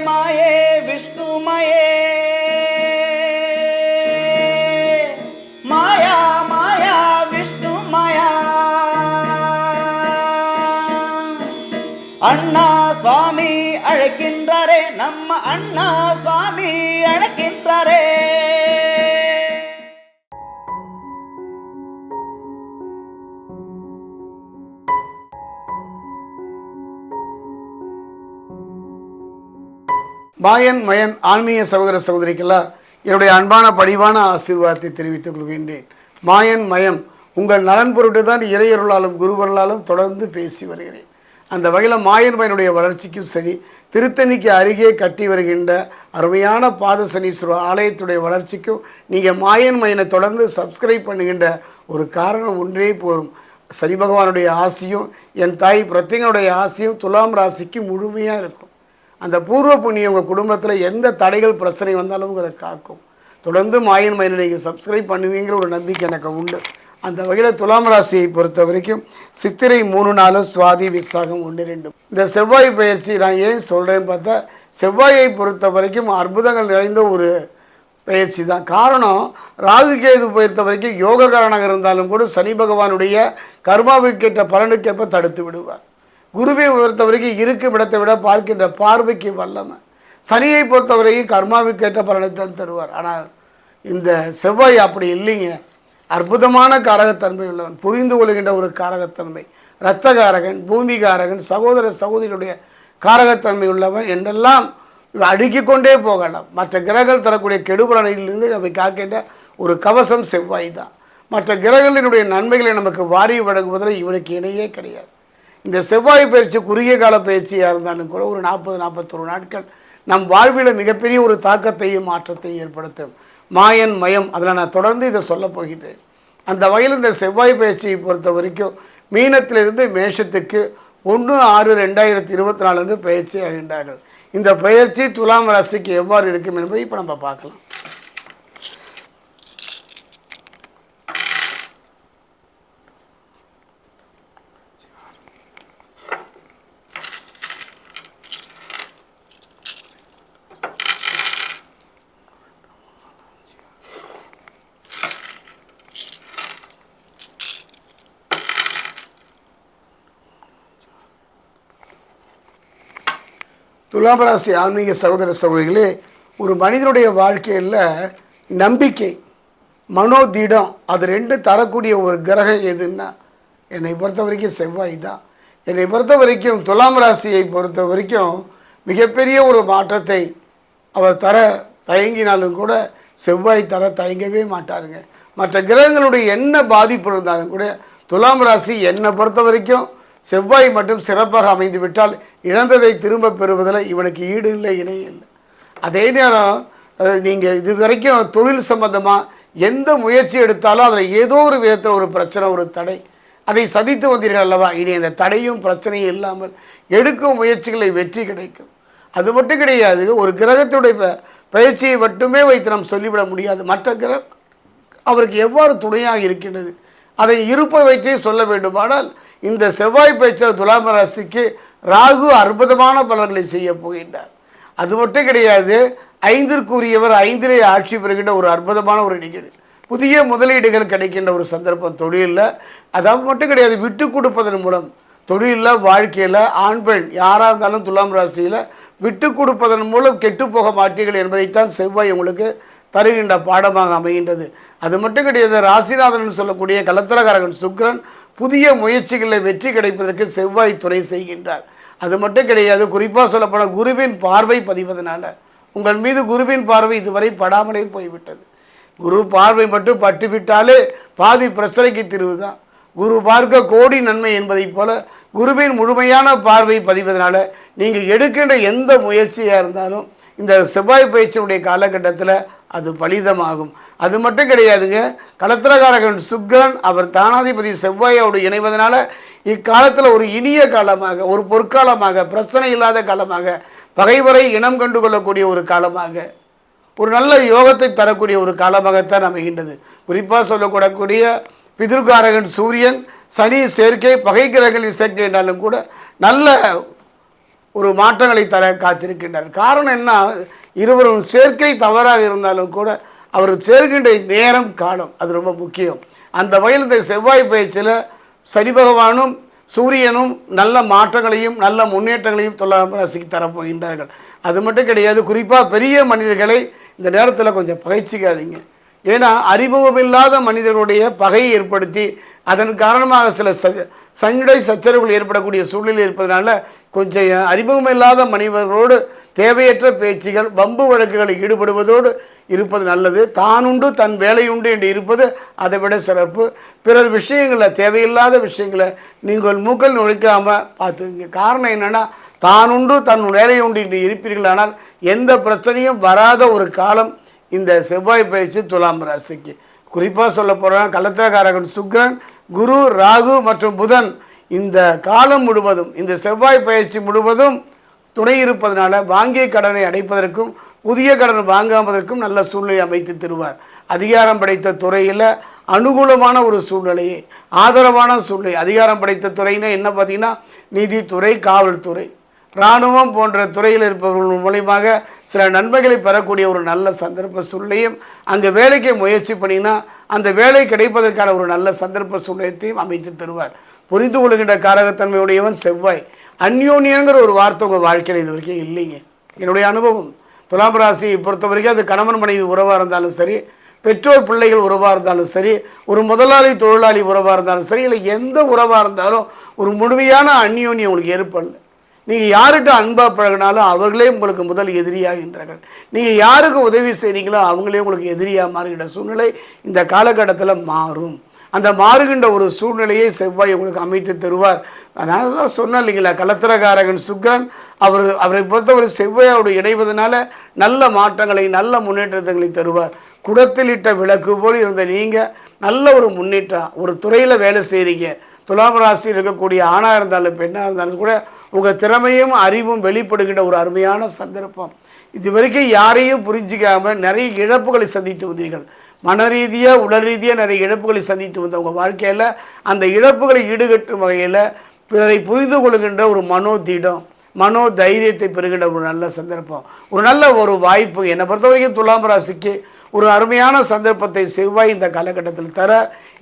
ప్రేమయే విష్ణుమయే. మాయా మాయా విష్ణుమయా. అన్నా స్వామి అడకిండ్రరే నమ్మ అన్నా స్వామి అడకిండ్రరే மாயன் மயன் ஆன்மீக சகோதர சகோதரிக்கெல்லாம் என்னுடைய அன்பான படிவான ஆசீர்வாதத்தை தெரிவித்துக் கொள்கின்றேன். மாயன் மயம் உங்கள் நலன் பொருட்டு தான் இறையருளாலும் குருவருளாலும் தொடர்ந்து பேசி வருகிறேன். அந்த வகையில் மாயன் மயனுடைய வளர்ச்சிக்கும் சரி திருத்தணிக்கு அருகே கட்டி வருகின்ற அருமையான பாதசனீஸ்வரர் ஆலயத்துடைய வளர்ச்சிக்கும் நீங்கள் மாயன் மயனை தொடர்ந்து சப்ஸ்கிரைப் பண்ணுகின்ற ஒரு காரணம் ஒன்றே போதும். சனி பகவானுடைய ஆசையும் என் தாய் பிரத்யங்களுடைய ஆசையும் துலாம் ராசிக்கு முழுமையாக இருக்கும். அந்த பூர்வ புண்ணியம் உங்கள் குடும்பத்தில் எந்த தடைகள் பிரச்சனை வந்தாலும் உங்களை காக்கும். தொடர்ந்து மாயன் மயில் நீங்கள் சப்ஸ்கிரைப் பண்ணுவீங்கிற ஒரு நம்பிக்கை எனக்கு உண்டு. அந்த வகையில் துலாம் ராசியை பொறுத்த வரைக்கும் சித்திரை மூணு நாளும் சுவாதி விசாகம் ஒன்று ரெண்டும் இந்த செவ்வாய் பயிற்சி நான் ஏன் சொல்கிறேன்னு பார்த்தா செவ்வாயை பொறுத்த வரைக்கும் அற்புதங்கள் நிறைந்த ஒரு பயிற்சி தான். காரணம் ராகு கேது பொறுத்த வரைக்கும் யோகக்காரனாக இருந்தாலும் கூட சனி பகவானுடைய கர்மாவுக்கேற்ற பலனுக்கேற்ப தடுத்து விடுவார். குருவை பொறுத்த வரைக்கும் இருக்கும் இடத்தை விட பார்க்கின்ற பார்வைக்கு வல்லமை. சனியை பொறுத்தவரைக்கும் கர்மாவுக்கேற்ற பலனை தான் தருவார். ஆனால் இந்த செவ்வாய் அப்படி இல்லைங்க. அற்புதமான காரகத்தன்மை உள்ளவன் புரிந்து கொள்கின்ற ஒரு காரகத்தன்மை. இரத்தகாரகன் பூமிகாரகன் சகோதர சகோதரிகளுடைய காரகத்தன்மை உள்ளவன் என்றெல்லாம் அடுக்கிக் கொண்டே போகலாம். மற்ற கிரகங்கள் தரக்கூடிய கெடுபலனிலிருந்து நம்மை காக்கின்ற ஒரு கவசம் செவ்வாய் தான். மற்ற கிரகங்களினுடைய நன்மைகளை நமக்கு வாரி வழங்குவதில் இவனுக்கு இணையே கிடையாது. இந்த செவ்வாய் பயிற்சி குறுகிய கால பயிற்சியாக இருந்தாலும் கூட ஒரு நாற்பது நாற்பத்தொரு நாட்கள் நம் வாழ்வில் மிகப்பெரிய ஒரு தாக்கத்தையும் மாற்றத்தையும் ஏற்படுத்தும். மாயன் மயம் அதில் நான் தொடர்ந்து இதை சொல்ல போகின்றேன். அந்த வகையில் இந்த செவ்வாய் பயிற்சியை பொறுத்த வரைக்கும் மீனத்திலிருந்து மேஷத்துக்கு ஒன்று ஆறு ரெண்டாயிரத்தி இருபத்தி நாலு அன்று பயிற்சி ஆகின்றார்கள். இந்த பயிற்சி துலாம் ராசிக்கு எவ்வாறு இருக்கும் என்பதை இப்போ நம்ம பார்க்கலாம். துலாபராசி ஆன்மீக சகோதர சகோதரிகளே ஒரு மனிதனுடைய வாழ்க்கையில் நம்பிக்கை மனோதிடம் அது ரெண்டு தரக்கூடிய ஒரு கிரகம் எதுன்னா என்னை பொறுத்த வரைக்கும் செவ்வாய் தான். என்னை பொறுத்த வரைக்கும் துலாம் ராசியை பொறுத்த வரைக்கும் மிகப்பெரிய ஒரு மாற்றத்தை அவர் தர தயங்கினாலும் கூட செவ்வாய் தர தயங்கவே மாட்டாருங்க. மற்ற கிரகங்களுடைய என்ன பாதிப்பு இருந்தாலும் கூட துலாம் ராசி என்னை பொறுத்த வரைக்கும் செவ்வாய் மட்டும் சிறப்பாக அமைந்து விட்டால் இழந்ததை திரும்ப பெறுவதில் இவனுக்கு ஈடு இல்லை இணை இல்லை. அதே நேரம் நீங்கள் இது வரைக்கும் தொழில் சம்பந்தமாக எந்த முயற்சி எடுத்தாலும் அதில் ஏதோ ஒரு விதத்தில் ஒரு பிரச்சனை ஒரு தடை. அதை சதித்து வந்தீர்கள் அல்லவா? இனி அந்த தடையும் பிரச்சனையும் இல்லாமல் எடுக்கும் முயற்சிகளை வெற்றி கிடைக்கும். அது மட்டும் கிடையாது ஒரு கிரகத்துடைய ப- பயிற்சியை மட்டுமே வைத்து நாம் சொல்லிவிட முடியாது. மற்ற கிரகம் அவருக்கு எவ்வாறு துணையாக இருக்கின்றது? அதை இருப்பை வைத்தே சொல்ல வேண்டுமானால் இந்த செவ்வாய் பயிற்சியில் துலாம் ராசிக்கு ராகு அற்புதமான பலன்களை செய்ய போகின்றார். அது மட்டும் கிடையாது ஐந்திற்குரியவர் ஐந்திலே ஆட்சி பெறுகின்ற ஒரு அற்புதமான ஒரு நிகழ்வு. புதிய முதலீடுகள் கிடைக்கின்ற ஒரு சந்தர்ப்பம் தொழிலில். அதாவது மட்டும் கிடையாது விட்டு கொடுப்பதன் மூலம். தொழிலில் வாழ்க்கையில் ஆண் பெண் யாராக இருந்தாலும் துலாம் ராசியில் விட்டு கொடுப்பதன் மூலம் கெட்டு போக மாட்டீர்கள் என்பதைத்தான் செவ்வாய் உங்களுக்கு தருகின்ற பாடமாக அமைகின்றது. அது மட்டும் கிடையாது ராசிநாதன் சொல்லக்கூடிய கலத்திரகாரகன் சுக்ரன் புதிய முயற்சிகளில் வெற்றி கிடைப்பதற்கு செவ்வாய் துறை செய்கின்றார். அது மட்டும் கிடையாது குறிப்பாக சொல்லப்போனால் குருவின் பார்வை பதிவதனால. உங்கள் மீது குருவின் பார்வை இதுவரை படாமலே போய்விட்டது. குரு பார்வை மட்டும் பட்டுவிட்டாலே பாதி பிரச்சனைக்கு தீர்வு தான் குரு பார்க்க கோடி நன்மை என்பதைப் போல குருவின் முழுமையான பார்வை பதிவதனால நீங்கள் எடுக்கின்ற எந்த முயற்சியாக இருந்தாலும் இந்த செவ்வாய் பயிற்சியுடைய காலகட்டத்தில் அது பலிதமாகும். அது மட்டும் கிடையாதுங்க களத்திரகாரகன் சுக்கிரன் அவர் தானாதிபதி செவ்வாயோடு இணைவதனால இக்காலத்தில் ஒரு இனிய காலமாக ஒரு பொற்காலமாக பிரச்சனை இல்லாத காலமாக பகைவரை இனம் கண்டு கொள்ளக்கூடிய ஒரு காலமாக ஒரு நல்ல யோகத்தை தரக்கூடிய ஒரு காலமாகத்தான் அமைகின்றது. குறிப்பாக சொல்லக்கூடக்கூடிய பிதிர்காரகன் சூரியன் சனி சேர்க்கை பகை கிரகங்களின் சேர்க்கை என்றாலும் கூட நல்ல ஒரு மாற்றங்களை தர காத்திருக்கின்றார். காரணம் என்ன? இருவரும் சேர்க்கை தவறாக இருந்தாலும் கூட அவர் சேர்க்கின்ற நேரம் காலம் அது ரொம்ப முக்கியம். அந்த வகையில் இந்த செவ்வாய் பயிற்சியில் சனி பகவானும் சூரியனும் நல்ல மாற்றங்களையும் நல்ல முன்னேற்றங்களையும் தொல்லாமல் ரசிக்கு தரப்போகின்றார்கள். அது மட்டும் கிடையாது குறிப்பாக பெரிய மனிதர்களை இந்த நேரத்தில் கொஞ்சம் பகைச்சிக்காதீங்க. ஏன்னா அறிமுகமில்லாத மனிதர்களுடைய பகையை ஏற்படுத்தி அதன் காரணமாக சில ச சண்டை சச்சரவுகள் ஏற்படக்கூடிய சூழ்நிலை இருப்பதனால கொஞ்சம் அறிமுகமில்லாத மனிதர்களோடு தேவையற்ற பேச்சுகள் வம்பு வழக்குகளில் ஈடுபடுவதோடு இருப்பது நல்லது. தானுண்டு தன் வேலையுண்டு என்று இருப்பது அதை விட சிறப்பு. பிறர் விஷயங்களில் தேவையில்லாத விஷயங்களை நீங்கள் மூக்கல் நுழைக்காமல் பார்த்துங்க காரணம் என்னென்னா தானுண்டு தன் வேலையுண்டு என்று இருப்பீர்களானால் எந்த பிரச்சனையும் வராத ஒரு காலம் இந்த செவ்வாய் பயிற்சி துலாம் ராசிக்கு. குறிப்பாக சொல்ல போகிறோம் கலத்திரக்காரகன் சுக்கிரன் குரு ராகு மற்றும் புதன் இந்த காலம் முழுவதும் இந்த செவ்வாய் பயிற்சி முழுவதும் துணை இருப்பதனால வாங்கிய கடனை அடைப்பதற்கும் புதிய கடன் வாங்காமதற்கும் நல்ல சூழ்நிலை அமைத்து தருவார். அதிகாரம் படைத்த துறையில் அனுகூலமான ஒரு சூழ்நிலையை ஆதரவான சூழ்நிலை. அதிகாரம் படைத்த துறைனா என்ன பார்த்தீங்கன்னா நீதித்துறை காவல்துறை. இராணுவம் போன்ற துறையில் இருப்பவர்கள் மூலியமாக சில நன்மைகளை பெறக்கூடிய ஒரு நல்ல சந்தர்ப்ப சூழ்நிலையும் அங்கே வேலைக்கு முயற்சி பண்ணிங்கன்னா அந்த வேலை கிடைப்பதற்கான ஒரு நல்ல சந்தர்ப்ப சூழ்நிலையத்தையும் அமைத்து தருவார். புரிந்து கொள்கின்ற காரகத்தன்மையுடையவன் செவ்வாய். அந்யோன்யங்கிற ஒரு வார்த்தை உங்கள் வாழ்க்கையில் இது வரைக்கும் இல்லைங்க. என்னுடைய அனுபவம். துலாம் ராசியை பொறுத்த வரைக்கும் அது கணவன் மனைவி உறவாக இருந்தாலும் சரி பெற்றோர் பிள்ளைகள் உறவாக இருந்தாலும் சரி ஒரு முதலாளி தொழிலாளி உறவாக இருந்தாலும் சரி இல்லை எந்த உறவாக இருந்தாலும் ஒரு முழுமையான அந்யோன்யம் உங்களுக்கு ஏற்படலை. நீங்கள் யார்கிட்ட அன்பாக பழகினாலும் அவர்களே உங்களுக்கு முதல் எதிரியாகின்றார்கள் நீங்கள் யாருக்கு உதவி செய்கிறீங்களோ அவங்களே உங்களுக்கு எதிரியாக மாறுகின்ற சூழ்நிலை இந்த காலகட்டத்தில் மாறும். அந்த மாறுகின்ற ஒரு சூழ்நிலையை செவ்வாய் உங்களுக்கு அமைத்து தருவார். அதனால தான் சொன்னேன் இல்லைங்களா கலத்திரகாரகன் சுக்ரன் அவர் அவரை பொறுத்தவரை செவ்வாயோடு இணைவதனால நல்ல மாற்றங்களை நல்ல முன்னேற்றங்களை தருவார். குடத்தில் இட்ட விளக்கு போல் இருந்த நீங்கள் நல்ல ஒரு முன்னேற்றம் ஒரு துறையில் வேலை செய்கிறீங்க துலாம் ராசியில் இருக்கக்கூடிய ஆணாக இருந்தாலும் பெண்ணாக இருந்தாலும் கூட உங்கள் திறமையும் அறிவும் வெளிப்படுகின்ற ஒரு அருமையான சந்தர்ப்பம். இது வரைக்கும் யாரையும் புரிஞ்சிக்காமல் நிறைய இழப்புகளை சந்தித்து வந்தீர்கள். மன ரீதியாக உடல் ரீதியாக நிறைய இழப்புகளை சந்தித்து வந்த உங்கள் வாழ்க்கையில் அந்த இழப்புகளை ஈடுகட்டும் வகையில் பிறரை புரிந்து கொள்கின்ற ஒரு மனோதிடம் மனோ தைரியத்தை பெறுகின்ற ஒரு நல்ல சந்தர்ப்பம். ஒரு நல்ல ஒரு வாய்ப்பு. என்னை பொறுத்த வரைக்கும் துலாம் ராசிக்கு ஒரு அருமையான சந்தர்ப்பத்தை செவ்வாய் இந்த காலகட்டத்தில் தர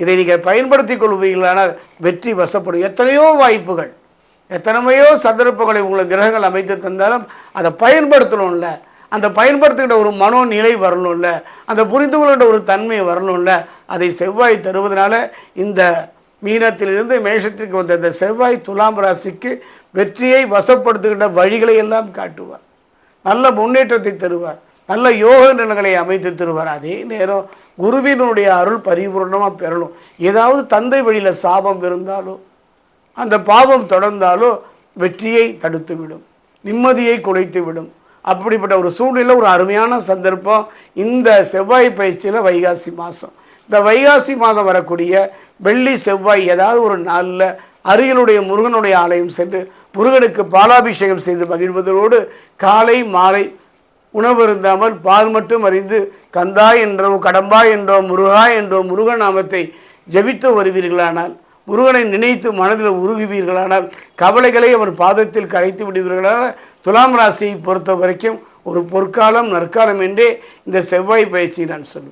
இதை நீங்கள் பயன்படுத்தி கொள்வீர்களானால் வெற்றி வசப்படும். எத்தனையோ வாய்ப்புகள் எத்தனையோ சந்தர்ப்பங்களை உங்களுக்கு கிரகங்கள் அமைத்து தந்தாலும் அதை பயன்படுத்தணும்ல. அந்த பயன்படுத்துகின்ற ஒரு மனோநிலை வரணும்ல. அந்த புரிந்து கொள்கின்ற ஒரு தன்மை வரணும்ல. அதை செவ்வாய் தருவதனால இந்த மீனத்திலிருந்து மேஷத்திற்கு வந்த இந்த செவ்வாய் துலாம் ராசிக்கு வெற்றியை வசப்படுத்துகின்ற வழிகளை எல்லாம் காட்டுவார். நல்ல முன்னேற்றத்தை தருவார். நல்ல யோக நிலங்களை அமைத்து தருவார். அதே நேரம் குருவினுடைய அருள் பரிபூர்ணமாக பெறணும். ஏதாவது தந்தை வழியில் சாபம் இருந்தாலோ அந்த பாவம் தொடர்ந்தாலோ வெற்றியை தடுத்துவிடும். நிம்மதியை குலைத்துவிடும். அப்படிப்பட்ட ஒரு சூழ்நிலை ஒரு அருமையான சந்தர்ப்பம் இந்த செவ்வாய் பயிற்சியில் வைகாசி மாதம் இந்த வைகாசி மாதம் வரக்கூடிய வெள்ளி செவ்வாய் ஏதாவது ஒரு நாளில் அருகிலுடைய முருகனுடைய ஆலயம் சென்று முருகனுக்கு பாலாபிஷேகம் செய்து மகிழ்வதோடு காலை மாலை உணவு இருந்தாமல் பால் மட்டும் அறிந்து கந்தா என்றோ கடம்பா என்றோ முருகா என்றோ முருகன் நாமத்தை ஜபித்து வருவீர்களானால் முருகனை நினைத்து மனதில் உருகுவீர்களானால் கவலைகளை அவர் பாதத்தில் கரைத்து விடுவீர்களானால் துலாம் ராசியை பொறுத்த வரைக்கும் ஒரு பொற்காலம் நற்காலம் என்றே இந்த செவ்வாய் பயிற்சியை நான் சொல்லுவேன்.